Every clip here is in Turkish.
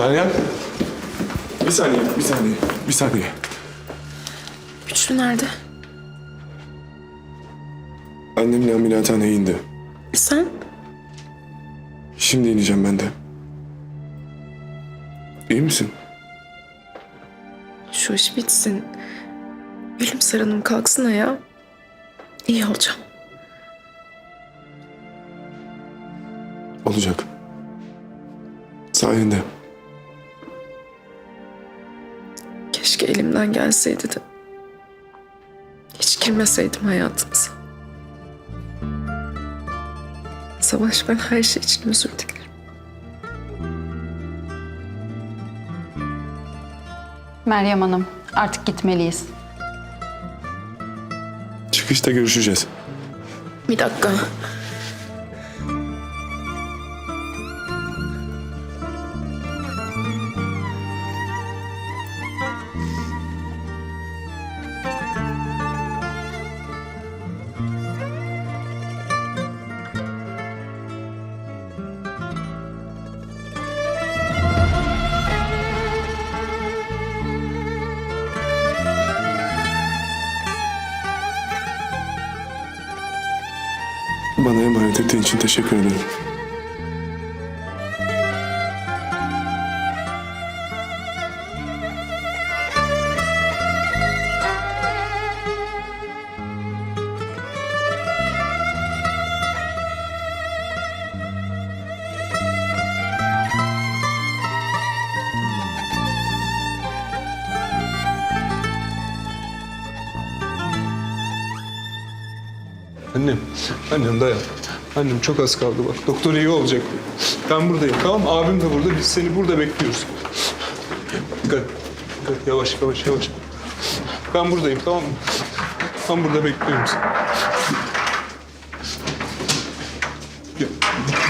Meryem. Bir saniye, bir saniye, bir saniye. Güçlü nerede? Annemle ameliyathaneye indi. Sen? Şimdi ineceğim ben de. İyi misin? Şu iş bitsin. Gülümser Hanım kalksın ayağa. İyi olacağım. Olacak. Sayende. Elimden gelseydi de. Hiç girmeseydim hayatınıza. Savaş ben her şey için özür dilerim. Meryem Hanım, artık gitmeliyiz. Çıkışta görüşeceğiz. Bir dakika. Ettiğin için teşekkür ederim. Annem, annem dayan. Annem çok az kaldı bak. Doktor iyi olacak. Ben buradayım tamam mı? Abim de burada. Biz seni burada bekliyoruz. Dikkat, dikkat. Yavaş, yavaş, yavaş. Ben buradayım tamam mı? Ben burada bekliyorum seni.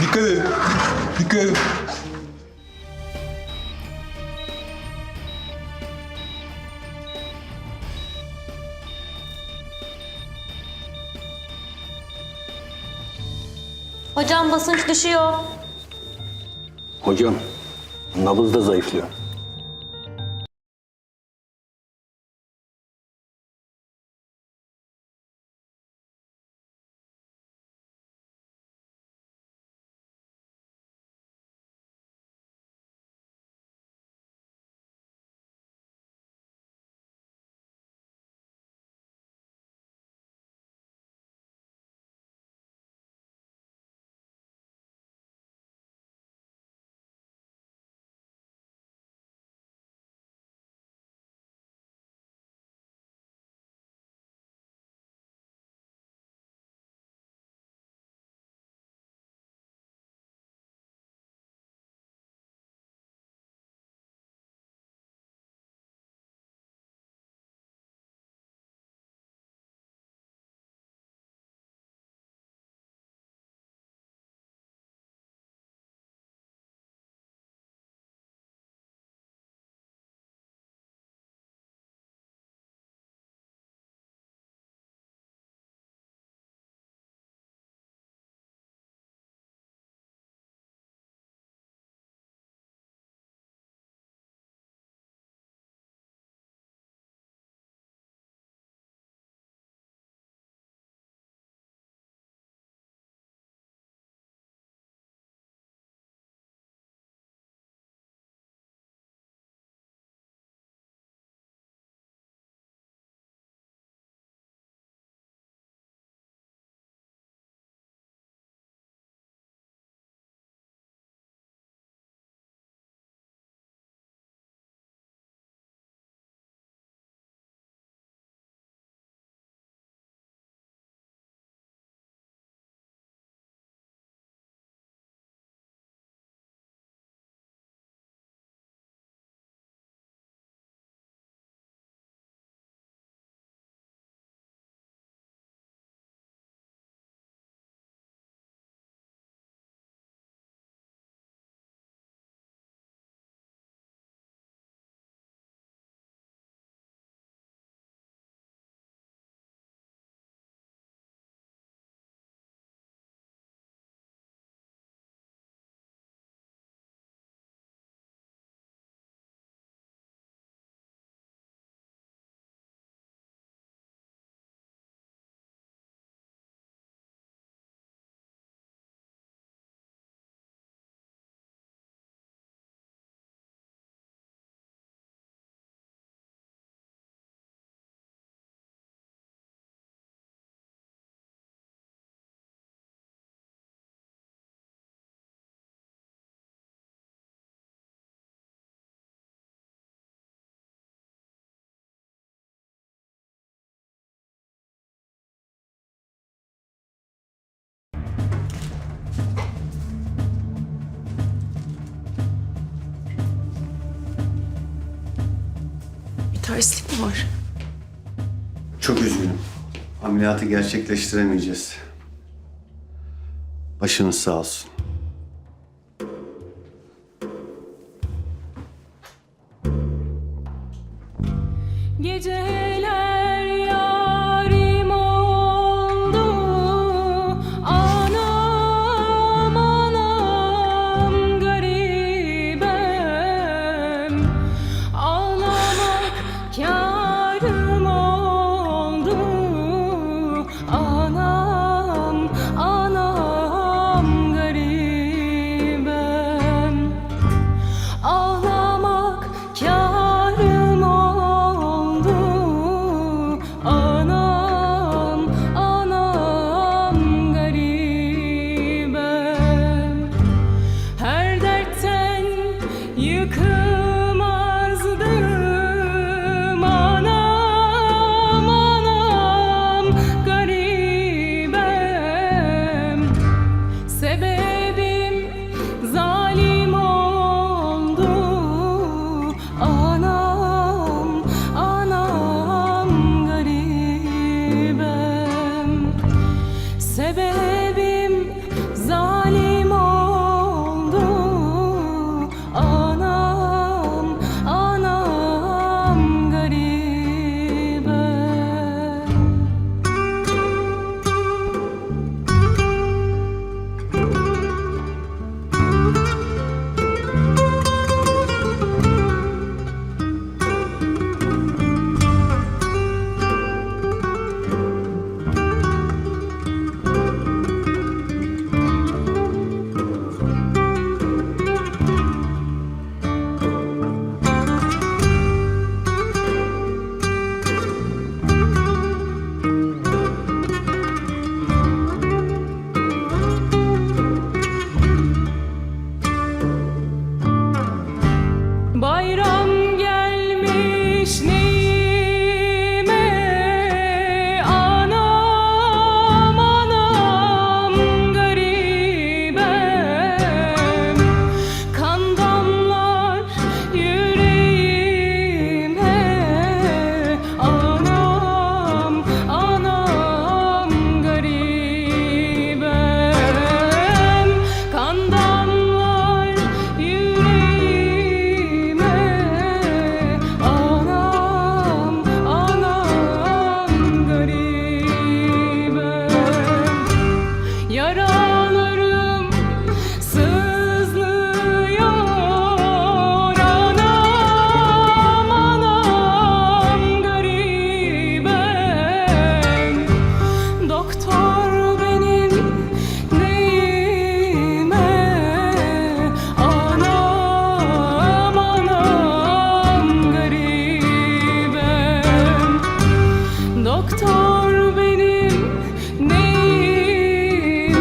Dikkat edin. Dikkat edin. Hocam basınç düşüyor. Hocam, nabız da zayıflıyor. Terslik mi var? Çok üzgünüm. Ameliyatı gerçekleştiremeyeceğiz. Başınız sağ olsun. Sebebim Doktor benim neyime?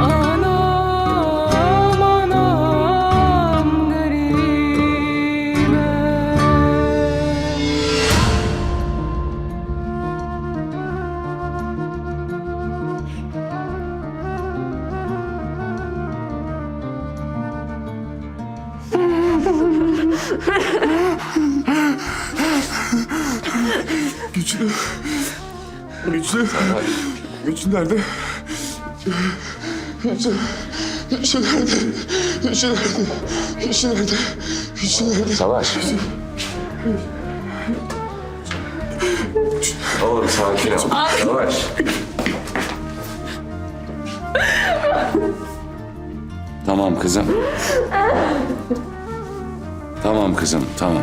Anam anam garibem Güçlü. Güçlü. Güçlü nerede? Güçlü. Güçlü nerede? Güçlü nerede? Güçlü nerede? Güçlü nerede? Savaş. Oğlum sakin ol. Savaş. Tamam kızım. Tamam kızım, tamam.